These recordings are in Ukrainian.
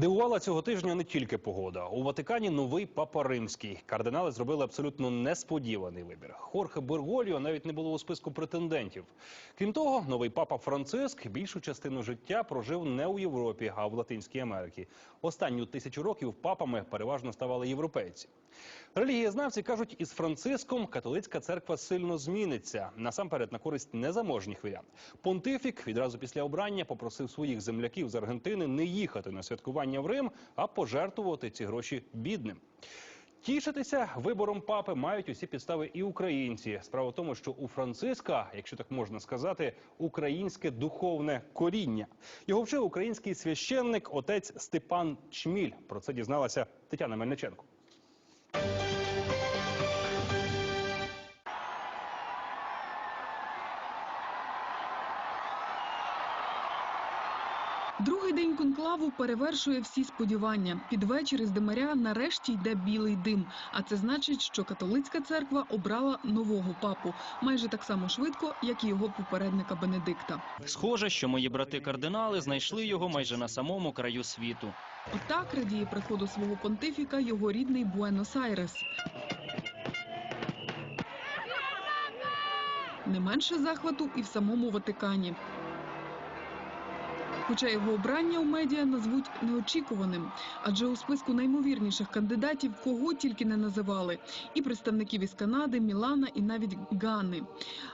Дивувала цього тижня не тільки погода. У Ватикані новий папа римський. Кардинали зробили абсолютно несподіваний вибір. Хорхе Бергольо навіть не було у списку претендентів. Крім того, новий папа Франциск більшу частину життя прожив не у Європі, а в Латинській Америці. Останню тисячу років папами переважно ставали європейці. Релігієзнавці кажуть, із Франциском католицька церква сильно зміниться насамперед на користь незаможніх вірян. Понтифік відразу після обрання попросив своїх земляків з Аргентини не їхати на святкування в Рим, а пожертвувати ці гроші бідним. Тішитися вибором папи мають усі підстави і українці. Справа в тому, що у Франциска, якщо так можна сказати, українське духовне коріння. Його вчив український священник отець Степан Чміль. Про це дізналася Тетяна Мельниченко. Другий день конклаву перевершує всі сподівання. Під вечір із Демаря нарешті йде білий дим. А це значить, що католицька церква обрала нового папу майже так само швидко, як і його попередника Бенедикта. Схоже, що мої брати-кардинали знайшли його майже на самому краю світу. Отак радіє приходу свого понтифіка його рідний Буенос-Айрес. Не менше захвату і в самому Ватикані. Хоча його обрання у медіа назвуть неочікуваним, адже у списку наймовірніших кандидатів кого тільки не називали і представників із Канади, Мілана і навіть Гани.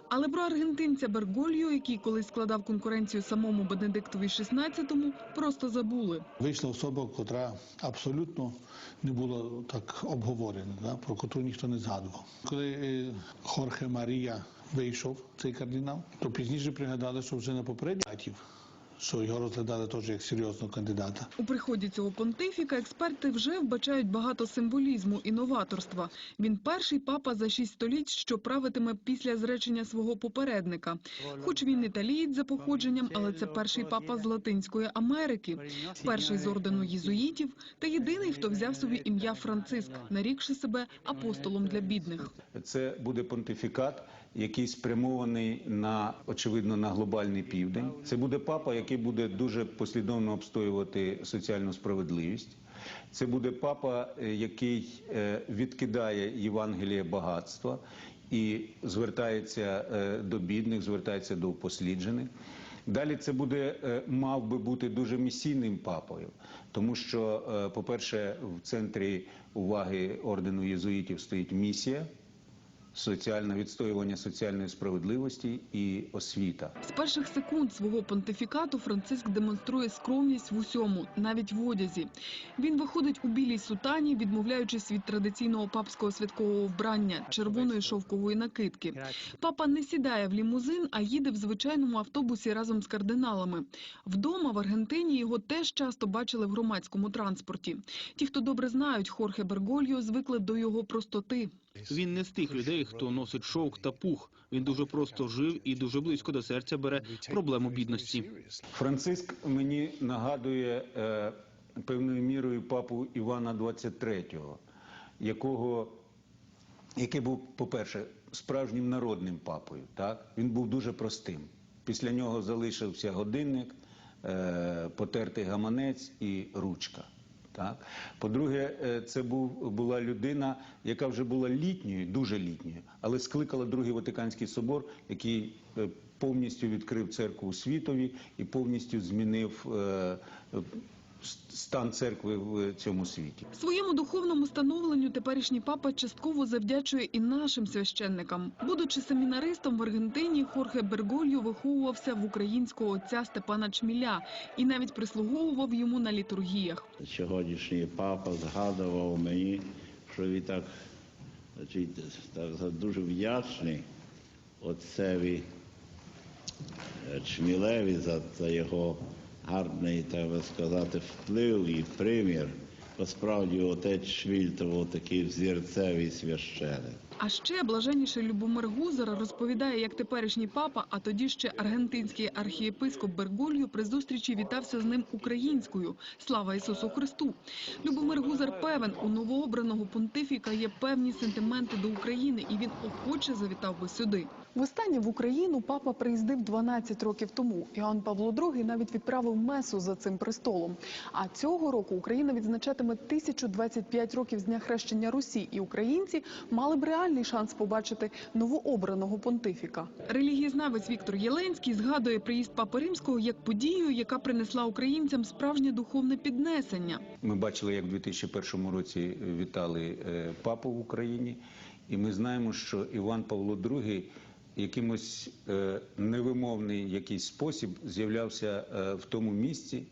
Але про аргентинця Бергольо, який колись складав конкуренцію самому Бенедиктові XVI, просто забули. Вийшла особа, котра абсолютно не була так обговорена, про котру ніхто не згадував. Коли е, Хорхе Марія вийшов, цей кардинал, то пізніше пригадали, що вже на попередніх що його розглядали теж як серйозного кандидата. У приході цього понтифіка експерти вже вбачають багато символізму і новаторства. Він перший папа за шість століть, що правитиме після зречення свого попередника. Хоч він італієць за походженням, але це перший папа з Латинської Америки, перший з ордену єзуїтів та єдиний, хто взяв собі ім'я Франциск, нарікши себе апостолом для бідних. Це буде понтифікат, який спрямований на очевидно на глобальний південь. Це буде папа, який буде дуже послідовно обстоювати соціальну справедливість. Це буде папа, е, який е, відкидає Євангеліє багатства і звертається е, до бідних, звертається до упосліджених. Далі це буде мав би бути дуже місійним папою, тому що, по-перше, в центрі уваги ордену єзуїтів стоїть місія, соціальне відстоювання соціальної справедливості і освіта. З перших секунд свого понтифікату Франциск демонструє скромність в усьому, навіть в одязі. Він виходить у білій сутані, відмовляючись від традиційного папського святкового вбрання червоної шовкової накидки. Папа не сідає в лімузин, а їде в звичайному автобусі разом з кардиналами. Вдома в Аргентині його теж часто бачили в громадському транспорті. Ті, хто добре знають Хорхе Бергольо, звикли до його простоти. Він не з тих людей, хто носить шовк та пух. Він дуже просто жив і дуже близько до серця бере проблему бідності. Франциск мені нагадує е, певною мірою папу Івана XXIII, якого, який був, по-перше, справжнім народним папою. Так? Він був дуже простим. Після нього залишився годинник, е, потертий гаманець і ручка. Так? По-друге, е, це був, була людина, яка вже була літньою, дуже літньою, але скликала Другий Ватиканський собор, який е, повністю відкрив церкву світові і повністю змінив е, стан церкви в цьому світі. Своєму духовному становленню теперішній папа частково завдячує і нашим священникам. Будучи семінаристом в Аргентині, Хорхе Бергольо виховувався в українського отця Степана Чміля і навіть прислуговував йому на літургіях. Сьогоднішній папа згадував мені, що він так, значить, так дуже вдячний отцеві е, Чмілеві за, за його гарний, так би сказати, вплив і примір. Насправді отець Швіль то був такий взірцевий священик. А ще блаженніший Любомир Гузар розповідає, як теперішній папа, а тоді ще аргентинський архієпископ Бергольо при зустрічі вітався з ним українською. Слава Ісусу Христу! Любомир Гузар певен, у новообраного понтифіка є певні сентименти до України, і він охоче завітав би сюди. Востаннє в Україну папа приїздив 12 років тому. Іоанн Павло II навіть відправив месу за цим престолом. А цього року Україна відзначатиме 1025 років з дня хрещення Русі, і українці мали б реальний шанс побачити новообраного понтифіка. Релігієзнавець Віктор Єленський згадує приїзд папи римського як подію, яка принесла українцям справжнє духовне піднесення. Ми бачили, як в 2001 році вітали е, папу в Україні, і ми знаємо, що Іван Павло II якимось е, невимовний якийсь спосіб з'являвся е, в тому місці,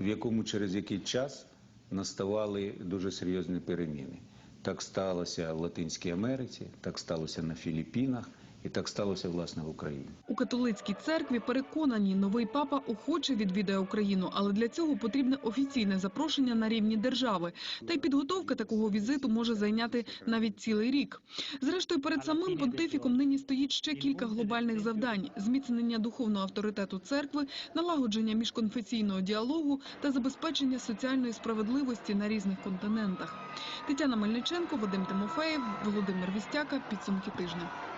в якому через який час наставали дуже серйозні переміни. Так сталося в Латинській Америці, так сталося на Філіппінах, і так сталося власне в Україні. У католицькій церкві переконані, новий папа охоче відвідає Україну, але для цього потрібне офіційне запрошення на рівні держави. Та й підготовка такого візиту може зайняти навіть цілий рік. Зрештою, перед самим понтифіком нині стоїть ще кілька глобальних завдань: зміцнення духовного авторитету церкви, налагодження міжконфесійного діалогу та забезпечення соціальної справедливості на різних континентах. Тетяна Мельниченко, Вадим Тимофеєв, Володимир Вістяка. Підсумки тижня.